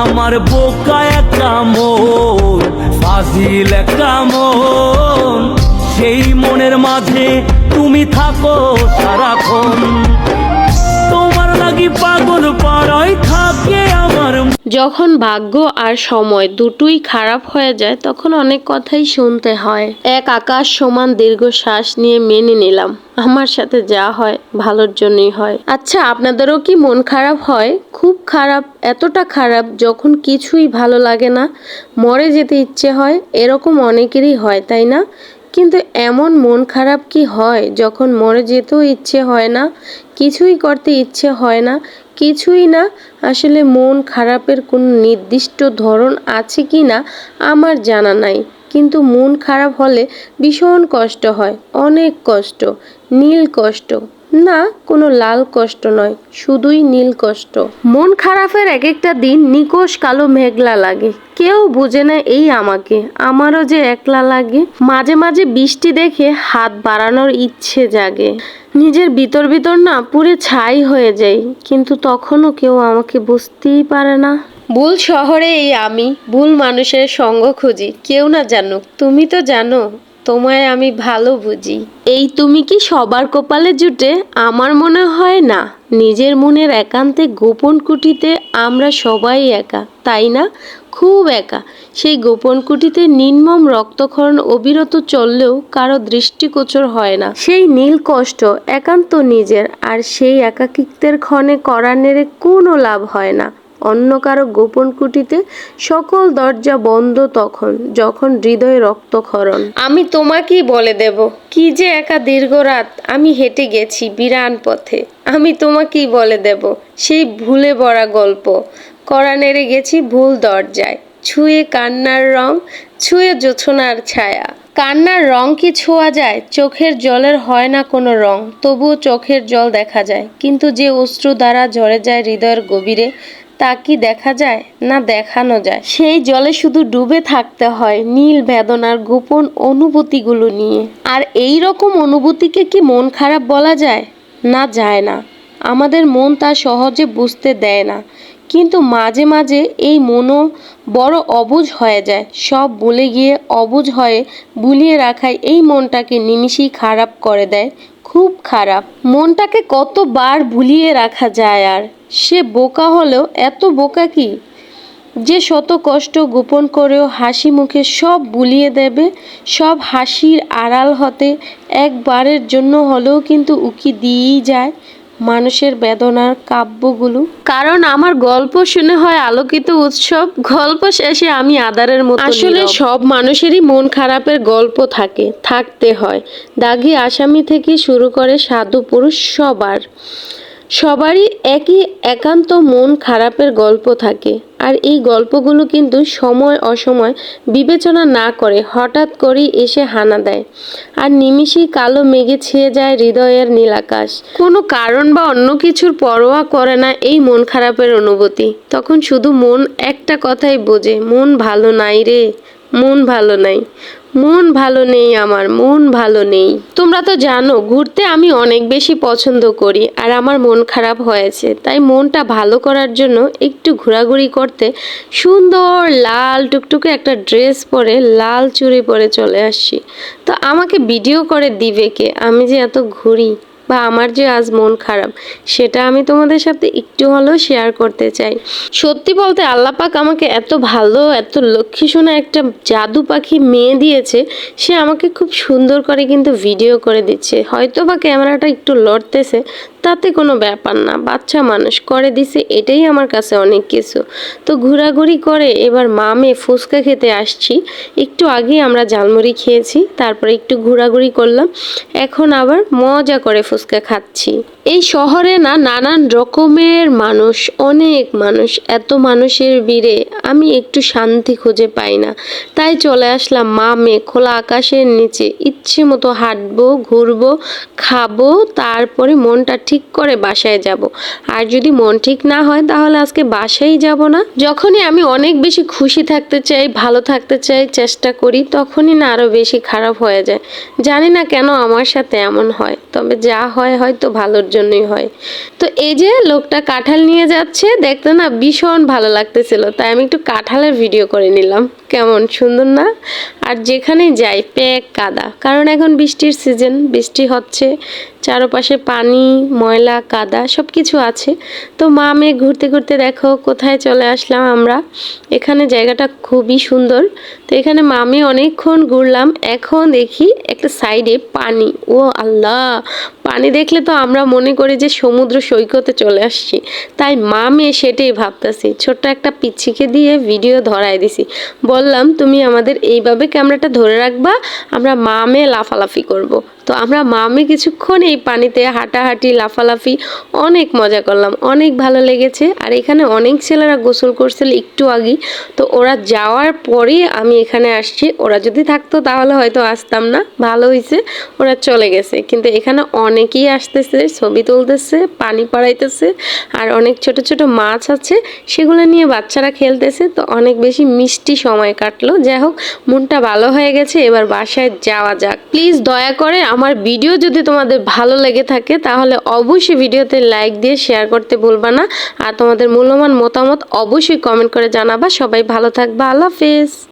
আমার বোকা একটা মন ফাজিল একটা মন। সেই মনের মাঝে তুমি থাকো সারাক্ষণ। তোমার লাগি পাগল পাড়ায় থাকে আমার যখন ভাগ্য আর সময় দুটোই খারাপ হয়ে যায়, তখন অনেক কথাই শুনতে হয়। এক আকাশ সমান দীর্ঘ শ্বাস নিয়ে মেনে নিলাম, আমার সাথে যা হয় ভালোর জন্যই হয়। আচ্ছা আপনাদেরও কি মন খারাপ হয়? খুব খারাপ, এতটা খারাপ যখন কিছুই ভালো লাগে না, মরে যেতে ইচ্ছে হয়, এরকম অনেকেরই হয়, তাই না? কিন্তু এমন মন খারাপ কি হয় যখন মরে যেতেও ইচ্ছে হয় না, কিছুই করতে ইচ্ছে হয় না কিছুই না। আসলে মন খারাপের কোনো নির্দিষ্ট ধরন আছে কি না, আমার জানা নাই। কিন্তু মন খারাপ হলে ভীষণ কষ্ট হয়, অনেক কষ্ট, নীল কষ্ট। না, কোনো লাল কষ্ট নয়, শুধুই নীল কষ্ট। মন খারাপের এক একটা দিন নিকোষ কালো মেঘলা লাগে। কেউ বুঝে না এই আমাকে, আমারও যে একলা লাগে। মাঝে মাঝে বৃষ্টি দেখে হাত বাড়ানোর ইচ্ছে জাগে। নিজের ভিতর ভিতর না পুরে ছাই হয়ে যায় কিন্তু তখনও কেউ আমাকে বুঝতেই পারে না। ভুল শহরে এই আমি, ভুল মানুষের সঙ্গ খুঁজি, কেউ না জানুক, তুমি তো জানো। তোমায় আমি ভালো বুঝি। এই তুমি কি সবার কপালে জুটে? আমার মনে হয় না, নিজের মনের একান্তে গোপন কুটিতে আমরা সবাই একা, তাই না? খুব একা। সেই গোপন কুটিতে নির্মম রক্তক্ষরণ অবিরত চললেও কারও দৃষ্টিগোচর হয় না। সেই নীল কষ্ট একান্ত নিজের, আর সেই একাকিত্বের ক্ষণে করা নেড়ে কোনো লাভ হয় না। অন্য কারও গোপন কুটিতে সকল দরজা বন্ধ তখন, যখন হৃদয় রক্তক্ষরণ। আমি তোমাকেই বলে দেব, কি যে একা দীর্ঘ রাত আমি হেঁটে গেছি বিরান পথে, আমি তোমাকেই বলে দেব সেই ভুলে ভরা গল্প। করা নেড়ে গেছি ভুল দরজায়, ছুঁয়ে কান্নার রং, ছুঁয়ে জোছনার ছায়া। কান্নার রং কি ছোঁয়া যায়, চোখের জলের হয় না কোনো রং, তবুও চোখের জল দেখা যায়, কিন্তু যে অশ্রু দ্বারা ঝরে যায় হৃদয়ের গভীরে তা কি দেখা যায় না দেখানো যায়? সেই জলে শুধু ডুবে থাকতে হয় নীল বেদনার গোপন অনুভূতিগুলো নিয়ে। আর এই রকম অনুভূতিকে কি মন খারাপ বলা যায়? না যায় না। আমাদের মন তা সহজে বুঝতে দেয় না। কিন্তু মাঝে মাঝে এই মনও বড় অবুঝ হয়ে যায়। সব বলে গিয়ে অবুঝ হয়ে বুলিয়ে রাখায় এই মনটাকে নিমিষেই খারাপ করে দেয়। খুব খারাপ। মনটাকে কতবার ভুলিয়ে রাখা যায় আর? সে বোকা হলেও এত বোকা কি? যে শত কষ্ট গোপন করেও হাসি মুখে সব বুলিয়ে দেবে সব হাসির আড়াল হতে একবারের জন্য হলেও কিন্তু উকি দিয়েই যায় মানুষের বেদনার কাব্যগুলো। কারণ আমার গল্প শুনে হয় আলোকিত উৎসব গল্প শেষে আমি আদারের মতো আসলে সব মানুষেরই মন খারাপের গল্প থাকে থাকতে হয়। দাগি আসামি থেকে শুরু করে সাধু পুরুষ সবার। সবারই একই একান্ত মন খারাপের গল্প থাকে। আর এই গল্পগুলো কিন্তু সময় অসময় বিবেচনা না করে হঠাৎ করেই এসে হানা দেয়। আর নিমিষেই কালো মেঘে ছেয়ে যায় হৃদয়ের নীলাকাশ কোনো কারণ বা অন্য কিছুর পরোয়া করে না এই মন খারাপের অনুভূতি। তখন শুধু মন একটা কথাই বোঝে, মন ভালো নাই রে, মন ভালো নাই। মন ভালো নেই আমার, মন ভালো নেই। তোমরা তো জানো, ঘুরতে আমি অনেক বেশি পছন্দ করি আর আমার মন খারাপ হয়েছে। তাই মনটা ভালো করার জন্য একটু ঘোরাঘুরি করতে সুন্দর লাল টুকটুকে একটা ড্রেস পরে লাল চুড়ি পরে চলে আসছি। তো আমাকে ভিডিও করে দিবে কে? আমি যে এত ঘুরি। বা আমার যে আজ মন খারাপ, সেটা আমি তোমাদের সাথে একটু হলেও শেয়ার করতে চাই। সত্যি বলতে আল্লাহ পাক আমাকে এত ভালো, এত লক্ষ্মী শোনা একটা জাদু পাখি মেয়ে দিয়েছে, সে আমাকে খুব সুন্দর করে কিন্তু ভিডিও করে দিচ্ছে। হয়তো বা ক্যামেরাটা একটু লড়তেছে, তাতে কোনো ব্যাপার না, বাচ্চা মানুষ করে দিছে, এটাই আমার কাছে অনেক কিছু। তো ঘোরাঘুরি করে এবার মামে ফুচকা খেতে আসছি, একটু আগে আমরা ঝালমুড়ি খেয়েছি, তারপরে একটু ঘোরাঘুরি করলাম, এখন আবার মজা করে ফুচকা খাচ্ছি। এই শহরে না নানান রকমের মানুষ, অনেক মানুষ, এত মানুষের ভিড়ে আমি একটু শান্তি খুঁজে পাই না। তাই চলে আসলাম মামে, খোলা আকাশের নিচে। ইচ্ছে মতো হাঁটবো, ঘুরবো, খাব, তারপরে মনটা ঠিক করে বাসায় যাব। আর যদি মন ঠিক না হয়, তাহলে আজকে বাসায় যাব না। যখনই আমি অনেক বেশি খুশি থাকতে চাই, ভালো থাকতে চাই, চেষ্টা করি, তখনই না আরও বেশি খারাপ হয়ে যায়। জানি না কেন আমার সাথে এমন হয়, তবে যা হয় হয়তো ভালোর জন্যই হয়। তো এই যে লোকটা কাঁঠাল নিয়ে যাচ্ছে, দেখতে না ভীষণ ভালো লাগতেছিল। তাই আমি একটু কাঁঠালের ভিডিও করে নিলাম। কেমন? সুন্দর না? আর যেখানে যাই প্যাক কাদা। কারণ এখন বৃষ্টির সিজন বৃষ্টি হচ্ছে, চারপাশে পানি, ময়লা, কাদা সব কিছু আছে। তো মা মেয়ে ঘুরতে ঘুরতে দেখো, কোথায় চলে আসলাম আমরা? এখানে জায়গাটা খুবই সুন্দর। তো এখানে মামি অনেকক্ষণ ঘুরলাম। এখন দেখি একটা সাইডে পানি। ও আল্লাহ! পানি দেখলে তো আমরা মনে করি যে সমুদ্র সৈকতে চলে আসছি। তাই মা মেয়ে সেটাই ভাবতেছি। ছোট্ট একটা পিচ্ছিকে দিয়ে ভিডিও ধরাই দিছি। বললাম, তুমি আমাদের এইভাবে ক্যামেরাটা ধরে রাখবা, আমরা মা মেয়ে লাফালাফি করব। তো আমরা মামে কিছুক্ষণ এই পানিতে হাঁটাহাঁটি, লাফালাফি অনেক মজা করলাম, অনেক ভালো লেগেছে। আর এখানে অনেক ছেলেরা গোসল করছিল একটু আগেই। তো ওরা যাওয়ার পরেই আমি এখানে আসছি। ওরা যদি থাকতো তাহলে হয়তো আসতাম না, ভালো হয়েছে ওরা চলে গেছে। কিন্তু এখানে অনেকেই আসতেছে, ছবি তুলতেছে, পানি পাড়াইতেছে, আর অনেক ছোট ছোট মাছ আছে, সেগুলো নিয়ে বাচ্চারা খেলতেছে। তো অনেক বেশি মিষ্টি সময় কাটলো। যাই হোক, মনটা ভালো হয়ে গেছে, এবার বাসায় যাওয়া যাক। প্লিজ দয়া করে আমার ভিডিও যদি তোমাদের ভালো লেগে থাকে, তাহলে অবশ্যই ভিডিওতে লাইক দিয়ে শেয়ার করতে ভুলবা না। আর তোমাদের মূল্যবান মতামত অবশ্যই কমেন্ট করে জানাবা। সবাই ভালো থাকবা। আল্লাহ হাফেজ।